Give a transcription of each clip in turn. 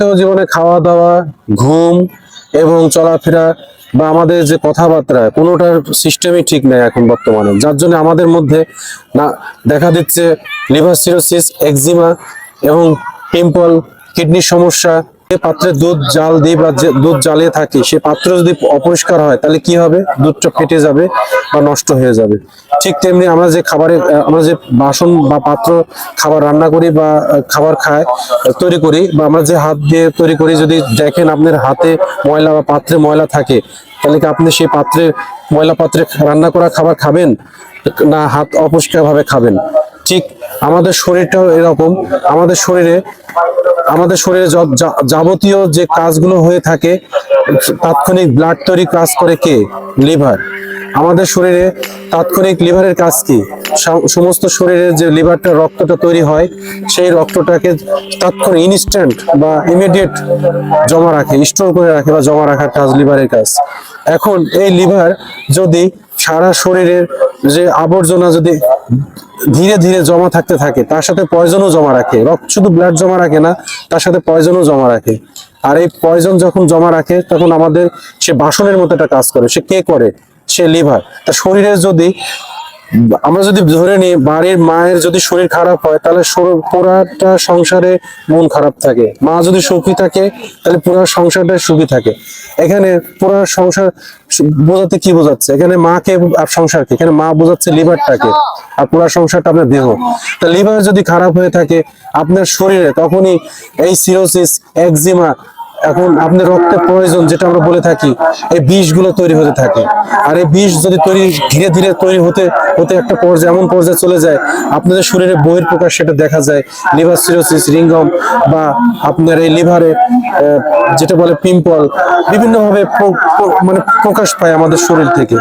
নিত্য জীবনে খাওয়া দাওয়া, ঘুম এবং চলাফেরা বা আমাদের যে কথাবার্তা, কোনোটার সিস্টেমই ঠিক নেই এখন বর্তমানে। যার জন্য আমাদের মধ্যে না, দেখা দিচ্ছে লিভার সিরোসিস একজিমা এবং পিম্পল কিডনির সমস্যা পাত্রে দুধ, জাল দিই বা দুধ জ্বালিয়ে থাকি, সে পাত্র যদি অপরিষ্কার হয়, তাহলে কি হবে? দুধটা ফেটে যাবে বা নষ্ট হয়ে যাবে। ঠিক তেমনি আমরা যে খাবারে আমরা যে বাসন বা পাত্র খাবার রান্না করি বা খাবার খায়, তৈরি করি, বা আমরা যে হাত দিয়ে তৈরি করি, যদি দেখেন আপনার হাতে ময়লা বা পাত্রে ময়লা থাকে, তাহলে কি আপনি সেই পাত্রে, ময়লা পাত্রে রান্না করা খাবার খাবেন? না, হাত অপরিষ্কার ভাবে খাবেন। ঠিক আমাদের শরীরটাও এরকম। আমাদের শরীরে আমাদের শরীরে যাবতীয় যে কাজগুলো হয়ে থাকে, তাৎক্ষণিক ব্লাড তৈরি কাজ করে কে? লিভার। আমাদের শরীরে তাৎক্ষণিক লিভারের কাজ কি? সমস্ত শরীরে যে লিভারটা, রক্তটা তৈরি হয়, সেই রক্তটাকে তাৎক্ষণিক ইনস্ট্যান্ট বা ইমিডিয়েট জমা রাখে স্টোর করে রাখে বা জমা রাখার কাজ, লিভারের কাজ। এখন এই লিভার যদি সারা শরীরের যে আবর্জনা যদি ধীরে ধীরে জমা থাকতে থাকে, তার সাথে পয়জনও জমা রাখে। রক্ত শুধু ব্লাড জমা রাখে না, তার সাথে পয়জনও জমা রাখে। আর এই পয়জন যখন জমা রাখে, তখন আমাদের সে বাসনের মতো একটা কাজ করে। সে কে করে? সে লিভার তা শরীরে যদি আমরা যদি ধরে নিই, বাড়ির মায়ের যদি শরীর খারাপ হয়, তাহলে পুরাটা সংসারে মন খারাপ থাকে। মা যদি সুখী থাকে, তাহলে পুরো সংসারটা সুখী থাকে। এখানে পুরো সংসার বোঝাতে কি বোঝাচ্ছে? এখানে মাকে আর সংসারকে এখানে মা বোঝাচ্ছে লিভারটাকে আর পুরো সংসারটা আপনার দেহ। তা লিভার যদি খারাপ হয়ে থাকে, আপনার শরীরে তখনই এই সিরোসিস একজিমা এখন আপনার রক্তের প্রয়োজন যেটা আমরা বলে থাকি, এই বিষগুলো তৈরি হতে থাকে। আর এই বিষ যদি তৈরি, ধীরে ধীরে তৈরি হতে হতে একটা পর্যায়ে, এমন পর্যায়ে চলে যায়, আপনাদের শরীরে বহির প্রকাশ সেটা দেখা যায়, লিভার সিরোসিস রিঙ্গম বা আপনার এই লিভারে যেটা বলে পিম্পল, বিভিন্নভাবে মানে প্রকাশ পায় আমাদের শরীর থেকে।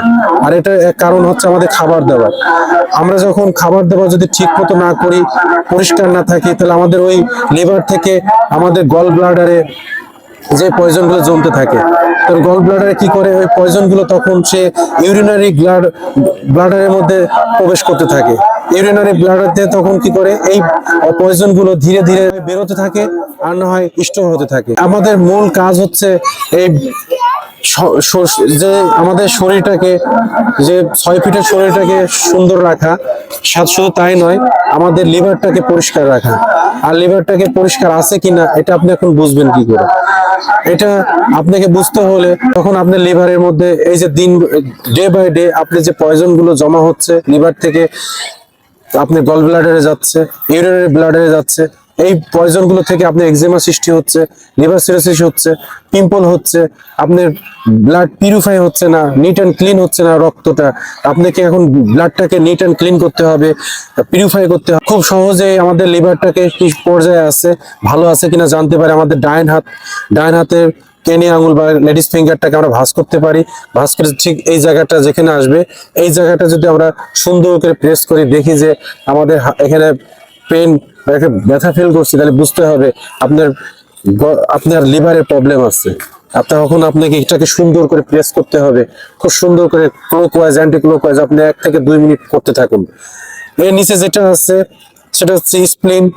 আর এটা এক কারণ হচ্ছে আমাদের খাবার দাবার। আমরা যখন খাবার দাবার যদি ঠিক মতো না করি, পরিষ্কার না থাকি, তাহলে আমাদের ওই লিভার থেকে আমাদের গল ব্লাডারে যে পয়জনগুলো জমতে থাকে। তো গল ব্লাডারে কি করে? ওই পয়জনগুলো তখন সে ইউরিনারি ব্লাড ব্লাডারের মধ্যে প্রবেশ করতে থাকে। ইউরিনারি ব্লাডারতে তখন কি করে? এই পয়জনগুলো ধীরে ধীরে বেরোতে থাকে আর না হয় স্টোর হতে থাকে। আমাদের মূল কাজ হচ্ছে এই যে আমাদের শরীরটাকে, যে ছয় ফিটের শরীরটাকে সুন্দর রাখা শুধু তাই নয়, আমাদের লিভারটাকে পরিষ্কার রাখা। আর লিভারটাকে পরিষ্কার আছে কিনা, এটা আপনি এখন বুঝবেন কি করে? এটা আপনাকে বুঝতে হলে তখন আপনার লিভারের মধ্যে এই যে দিন, ডে বাই ডে আপনি যে পয়জনগুলো জমা হচ্ছে, লিভার থেকে আপনি গল ব্লাডারে যাচ্ছে, ইউরিনারি ব্লাডারে যাচ্ছে এই পয়জনগুলো থেকে আপনার এক্সেমা সৃষ্টি হচ্ছে লিভার সিরোসিস হচ্ছে পিম্পল হচ্ছে, আপনার ব্লাড পিউরিফাই হচ্ছে না নিট অ্যান্ড ক্লিন হচ্ছে না রক্তটা। আপনাকে এখন ব্লাডটাকে নিট অ্যান্ড ক্লিন করতে হবে পিউরিফাই করতে হবে। খুব সহজে আমাদের লিভারটাকে কি পর্যায়ে আছে, ভালো আছে কিনা জানতে পারে আমাদের ডাইন হাত, ডাইন হাতের কেনি আঙুল বা লেডিস ফিঙ্গারটাকে আমরা ভাঁজ করতে পারি, ভাঁজ করে ঠিক এই জায়গাটা যেখানে আসবে, এই জায়গাটা যদি আমরা সুন্দর করে প্রেস করে, দেখি যে আমাদের এখানে পেন ব্যথা ফিল করছি, তাহলে বুঝতে হবে আপনার আপনার লিভারের প্রবলেম আছে। আপনার তখন আপনাকে এটাকে সুন্দর করে প্রেস করতে হবে, খুব সুন্দর করে ক্লোকওয়াইজ অ্যান্টি ক্লোকওয়াইজ আপনি এক থেকে দুই মিনিট করতে থাকুন। এর নিচে যেটা আছে, সেটা হচ্ছে স্প্লিন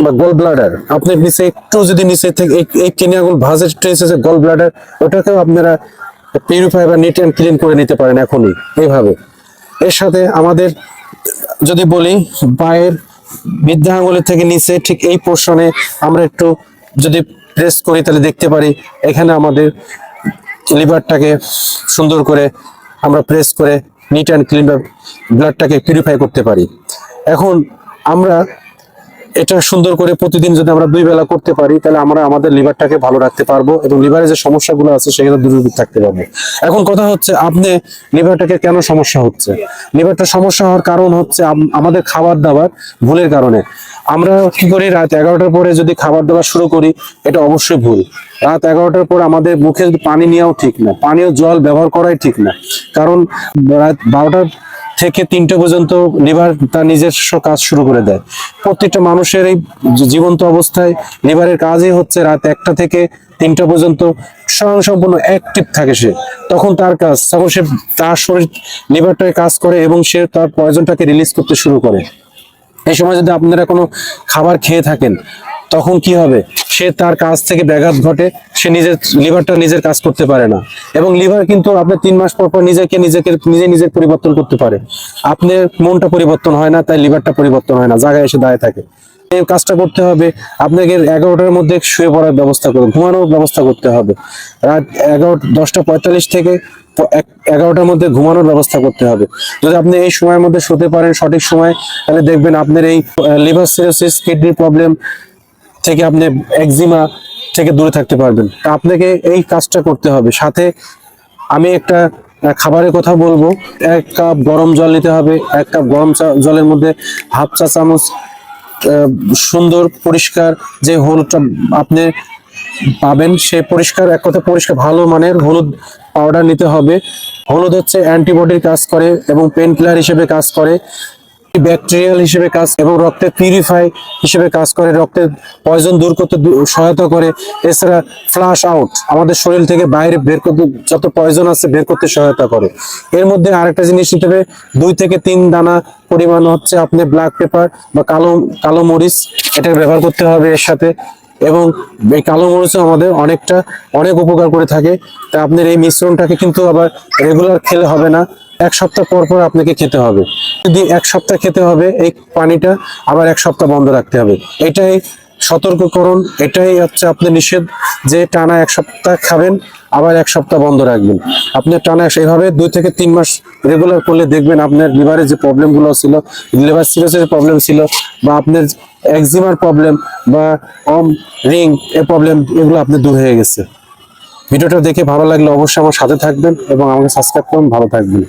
বা গল ব্লাডার আপনি নিচে একটু যদি নিচে থেকে এই- এই কেনিয়াগুল ভাজের ট্রেস আছে গল ব্লাডার ওটাকেও আপনারা পিউরিফাই বা নিট অ্যান্ড ক্লিন করে নিতে পারেন এখনই, এইভাবে। এর সাথে আমাদের যদি বলি পায়ের বৃদ্ধা আঙ্গুলের থেকে নিচে ঠিক এই পোর্শনে আমরা একটু যদি প্রেস করি তাহলে দেখতে পারি, এখানে আমাদের লিভারটাকে সুন্দর করে আমরা প্রেস করে নিট অ্যান্ড ক্লিন ব্লাডটাকে পিউরিফাই করতে পারি। এখন আমরা এটা সুন্দর করে প্রতিদিন যদি আমরা দুই বেলা করতে পারি, তাহলে আমরা আমাদের লিভারটাকে ভালো রাখতে পারব এবং লিভারের যে সমস্যাগুলো আছে সেখানে দূর থাকতে পারব। এখন কথা হচ্ছে, আপনি লিভারটাকে কেন সমস্যা হচ্ছে? লিভারটা সমস্যা হওয়ার কারণ হচ্ছে আমাদের খাবার দাবার ভুলের কারণে। আমরা কি করি, রাত এগারোটার পরে যদি খাবার দাবার শুরু করি, এটা অবশ্যই ভুল। রাত এগারোটার পর আমাদের মুখে পানি নেওয়াও ঠিক না, পানীয় জল ব্যবহার করাই ঠিক না। কারণ রাত বারোটার থেকে তিনটে পর্যন্ত লিভার তার নিজস্ব কাজ শুরু করে দেয়। প্রত্যেকটা মানুষের এই জীবন্ত অবস্থায় লিভারের কাজই হচ্ছে রাত একটা থেকে তিনটা পর্যন্ত স্বয়ং সম্পূর্ণ অ্যাক্টিভ থাকে সে। তখন তার কাজ তখন সে তার শরীর লিভারটাকে কাজ করে এবং সে তার পয়জনটাকে রিলিজ করতে শুরু করে। এই সময় যদি আপনারা কোনো খাবার খেয়ে থাকেন, তখন কি হবে? সে তার কাজ থেকে ব্যাঘাত ঘটে, সে নিজের লিভারটা নিজের কাজ করতে পারে না। এবং লিভার কিন্তু আপনার তিন মাস পর পর নিজেকে নিজেকে, নিজে নিজের পরিবর্তন করতে পারে। আপনার মনটা পরিবর্তন হয় না, তাই লিভারটা পরিবর্তন হয় না, জায়গায় এসে দাঁড়িয়ে থাকে। এই কাজটা করতে হবে, আপনাকে এগারোটার মধ্যে শুয়ে পড়ার ব্যবস্থা করুন, ঘুমানোর ব্যবস্থা করতে হবে। রাত এগারো, দশটা পঁয়তাল্লিশ থেকে এগারোটার মধ্যে ঘুমানোর ব্যবস্থা করতে হবে। যদি আপনি এই সময়ের মধ্যে শুতে পারেন সঠিক সময়, তাহলে দেখবেন আপনার এই লিভার সিরোসিস, কিডনির প্রবলেম থেকে আপনি একজিমা থেকে দূরে থাকতে পারবেন। তা আপনাকে এই কাজটা করতে হবে। সাথে আমি একটা খাবারের কথা বলব। এক কাপ গরম জল নিতে হবে, এক কাপ গরম জলের মধ্যে হাফ চা চামচ সুন্দর পরিষ্কার যে হলুদটা আপনি পাবেন, সে পরিষ্কার, এক কথা পরিষ্কার, ভালো মানের হলুদ পাউডার নিতে হবে। হলুদ হচ্ছে অ্যান্টিবডির কাজ করে এবং পেন কিলার হিসেবে কাজ করে। ব্যাকটেরিয়াল হিসেবে কাজ এবং রক্তে পিউরিফাই হিসেবে কাজ করে, রক্তের পয়জন দূর করতে সহায়তা করে। এছাড়া ফ্লাশ আউট আমাদের শরীর থেকে বাইরে বের করতে যত পয়জন আছে বের করতে সহায়তা করে। এর মধ্যে আরেকটা জিনিস নিতে হবে, দুই থেকে তিন দানা পরিমাণ হচ্ছে আপনি ব্ল্যাক পেপার বা কালো কালো মরিচ এটা ব্যবহার করতে হবে এর সাথে। এবং এই কালো মরিচও আমাদের অনেকটা, অনেক উপকার করে থাকে। তা আপনার এই মিশ্রণটাকে কিন্তু আবার রেগুলার খেলে হবে না। এক সপ্তাহ পর পর আপনাকে খেতে হবে। যদি এক সপ্তাহ খেতে হবে, এই পানিটা আবার এক সপ্তাহ বন্ধ রাখতে হবে। এটাই সতর্ককরণ, এটাই হচ্ছে আপনার নিষেধ যে টানা এক সপ্তাহ খাবেন, আবার এক সপ্তাহ বন্ধ রাখবেন। আপনি টানা সেইভাবে দুই থেকে তিন মাস রেগুলার করলে দেখবেন আপনার লিভারের যে প্রবলেমগুলো ছিল লিভার সিরোসের প্রবলেম ছিল, বা আপনার একজিমার প্রবলেম বা অম রিং এর প্রবলেম এগুলো আপনার দূর হয়ে গেছে। ভিডিওটা দেখে ভালো লাগলে অবশ্যই আমার সাথে থাকবেন এবং আমাকে সাবস্ক্রাইব করুন ভালো থাকবেন।